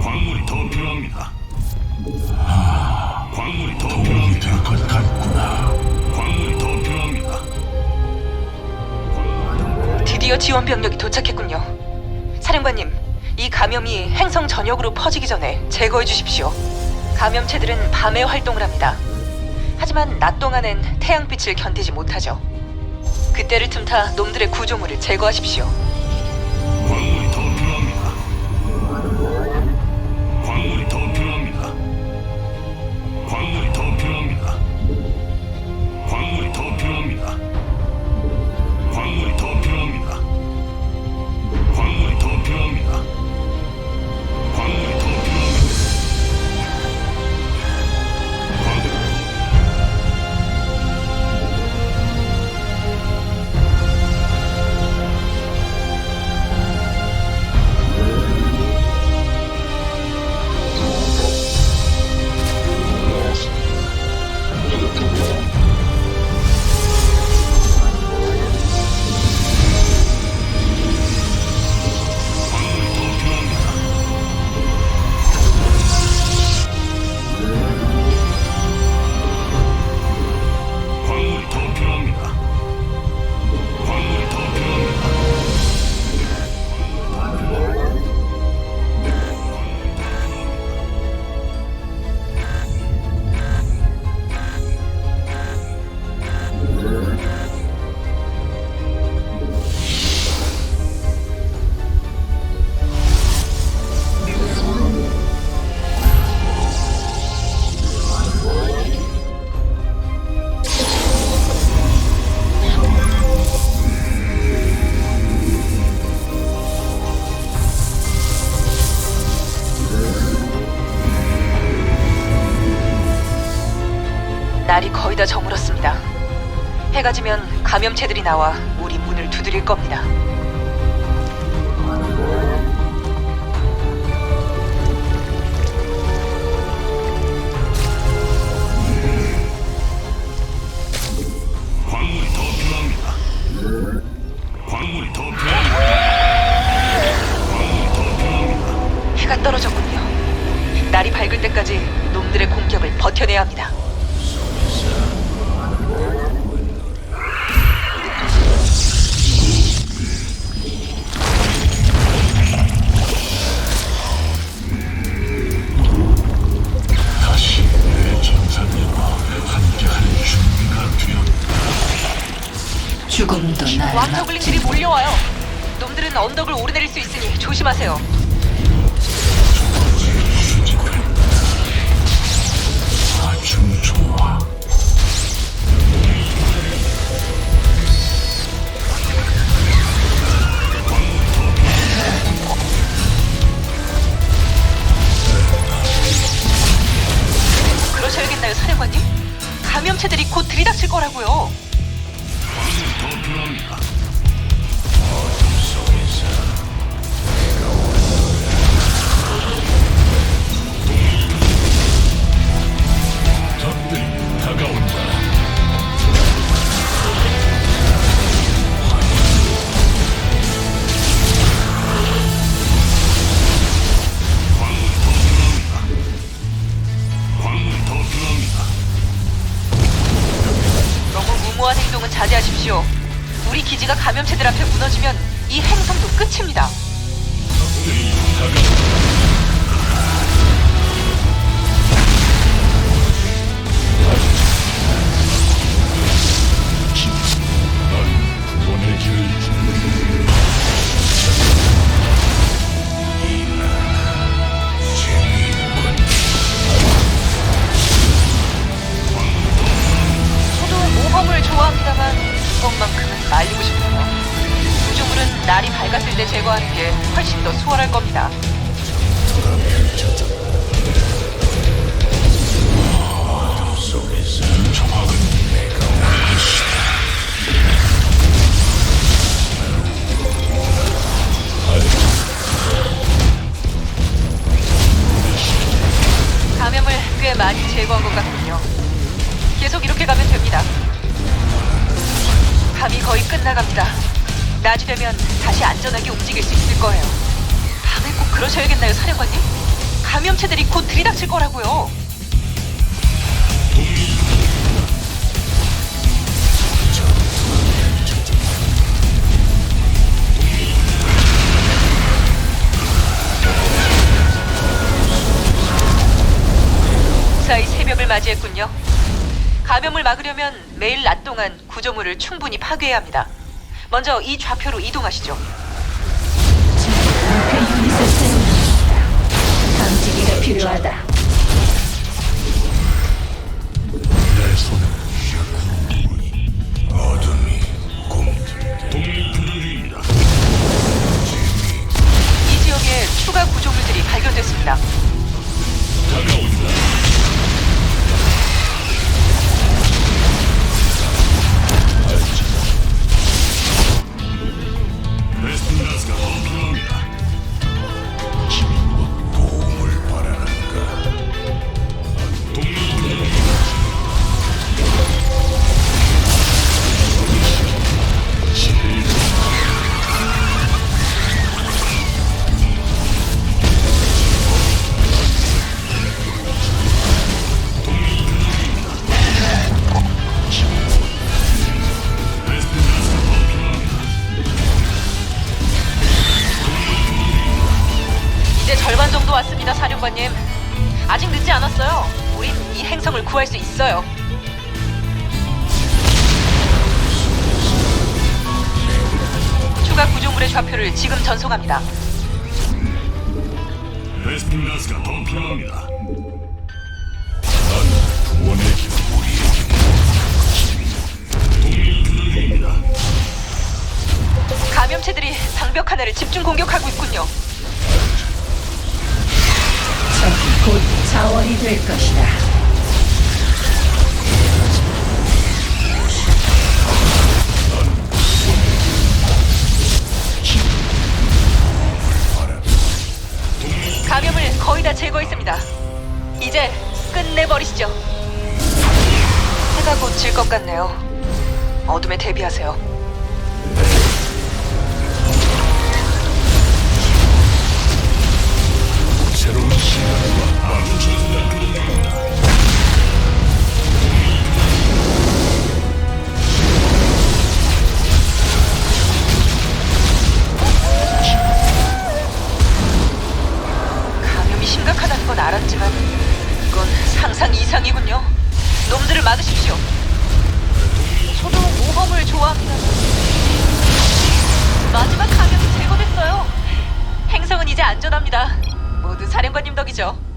광물이 더 필요합니다. 광물이 더 필요합니다. 될것 같구나. 광물이 더 필요합니다. 드디어 지원 병력이 도착했군요. 사령관님, 이 감염이 행성 전역으로 퍼지기 전에 제거해 주십시오. 감염체들은 밤에 활동을 합니다. 하지만 낮 동안엔 태양빛을 견디지 못하죠. 그때를 틈타 놈들의 구조물을 제거하십시오. 날이 거의 다 저물었습니다. 해가 지면 감염체들이 나와 우리 문을 두드릴 겁니다. 죽음도 날 막. 왕저글링들이 몰려와요. 놈들은 언덕을 오르내릴 수 있으니 조심하세요. 감염체들 앞에 무너지면 이 행성도 끝입니다. 밝았을 때 제거하는 게 훨씬 더 수월할 겁니다. 감염을 꽤 많이 제거한 것 같군요. 계속 이렇게 가면 됩니다. 밤이 거의 끝나갑니다. 낮이 되면 다시 안전하게 움직일 수 있을 거예요. 밤에 꼭 그러셔야겠나요, 사령관님? 감염체들이 곧 들이닥칠 거라고요. 무사히 새벽을 맞이했군요. 감염을 막으려면 매일 낮 동안 구조물을 충분히 파괴해야 합니다. 먼저 이 좌표로 이동하시죠. 목표 유닛을 세운다. 감지기가 필요하다. 내 어둠이. 이 지역에 추가 구조물들이 발견됐습니다. 않았어요. 우린 이 행성을 구할 수 있어요. 추가 구조물의 좌표를 지금 전송합니다. 베스킨 가스가 더 필요합니다. 구원의 길 우리에게 동맹 교전 중입니다. 감염체들이 방벽 하나를 집중 공격하고 있군요. 적이 곧 자원이 될 것이다. 감염을 거의 다 제거했습니다. 이제 끝내버리시죠. 해가 곧질것 같네요. 어둠에 대비하세요. 새로운 시간과 중입니다. 감염이 심각하다는 건 알았지만 이건 상상 이상이군요. 놈들을 막으십시오. 저도 모험을 좋아합니다. 마지막 감염이 제거됐어요. 행성은 이제 안전합니다. 사령관님 덕이죠.